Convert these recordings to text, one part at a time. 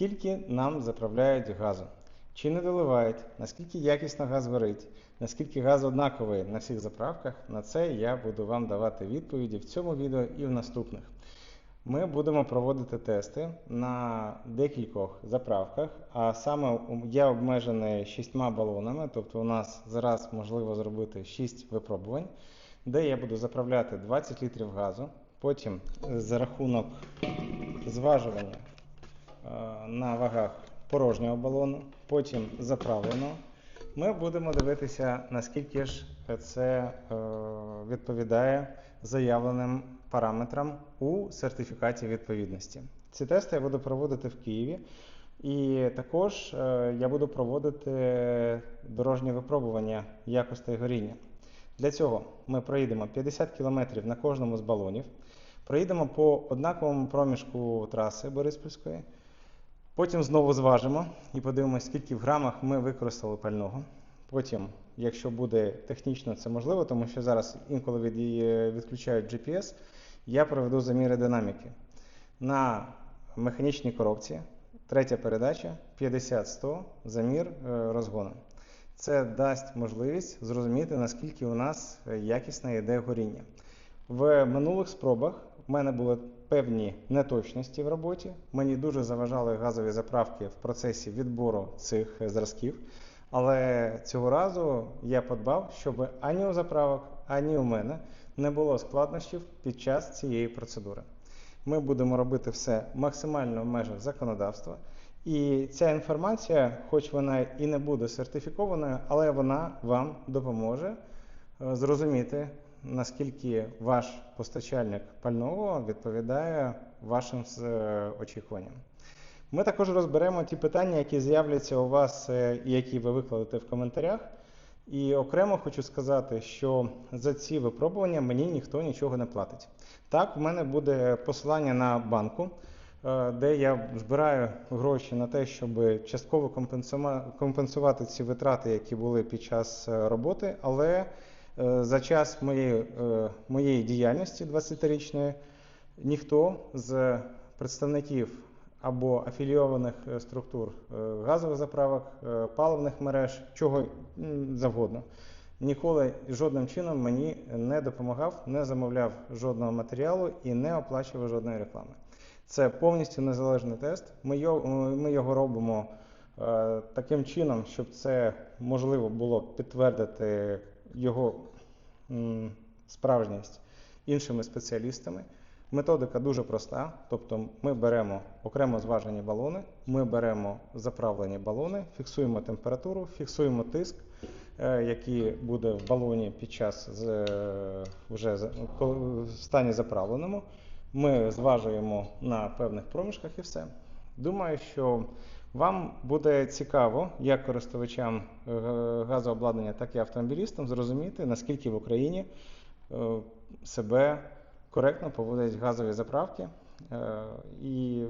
скільки нам заправляють газу, чи не доливають, наскільки якісно газ горить, наскільки газ однаковий на всіх заправках. На це я буду вам давати відповіді в цьому відео і в наступних. Ми будемо проводити тести на декількох заправках, а саме я обмежений шістьма балонами, тобто у нас зараз можливо зробити 6 випробувань, де я буду заправляти 20 літрів газу. Потім е, за рахунок зважування на вагах порожнього балону, потім заправленого. Ми будемо дивитися, наскільки ж це е, відповідає заявленим параметрам у сертифікаті відповідності. Ці тести я буду проводити в Києві. І також е, я буду проводити дорожні випробування якостей горіння. Для цього ми проїдемо 50 км на кожному з балонів, проїдемо по однаковому проміжку траси Бориспільської, потім знову зважимо і подивимося, скільки в грамах ми використали пального. Потім, якщо буде технічно це можливо, тому що зараз інколи від, е, відключають GPS, я проведу заміри динаміки на механічній коробці. Третя передача 50-100 замір е, розгону. Це дасть можливість зрозуміти, наскільки у нас е, якісне йде горіння. В минулих спробах в мене були певні неточності в роботі. Мені дуже заважали газові заправки в процесі відбору цих зразків. Але цього разу я подбав, щоб ані у заправок, ані у мене не було складнощів під час цієї процедури. Ми будемо робити все максимально в межах законодавства. І ця інформація, хоч вона і не буде сертифікованою, але вона вам допоможе е, зрозуміти, наскільки ваш постачальник пального відповідає вашим е, очікуванням. Ми також розберемо ті питання, які з'являться у вас е, і які ви викладете в коментарях. І окремо хочу сказати, що за ці випробування мені ніхто нічого не платить. Так, в мене буде посилання на банку, е, де я збираю гроші на те, щоб частково компенсувати ці витрати, які були під час роботи. Але за час моєї, е, моєї діяльності 20-річної ніхто з представників або афілійованих е, структур е, газових заправок, е, паливних мереж, чого завгодно. Ніколи жодним чином мені не допомагав, не замовляв жодного матеріалу і не оплачував жодної реклами. Це повністю незалежний тест. Ми його, ми його робимо е, таким чином, щоб це можливо було підтвердити його справжність іншими спеціалістами. Методика дуже проста, тобто ми беремо окремо зважені балони, ми беремо заправлені балони, фіксуємо температуру, фіксуємо тиск, е, який буде в балоні під час е, вже в стані заправленому. Ми зважуємо на певних проміжках і все. Думаю, що вам буде цікаво, як користувачам е, газообладнання, так і автомобілістам, зрозуміти, наскільки в Україні е, себе коректно поводять газові заправки, е, і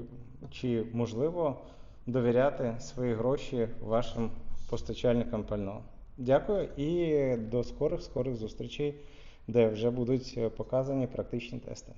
чи можливо довіряти свої гроші вашим постачальникам пального. Дякую і до скорих скорих зустрічей, де вже будуть показані практичні тести.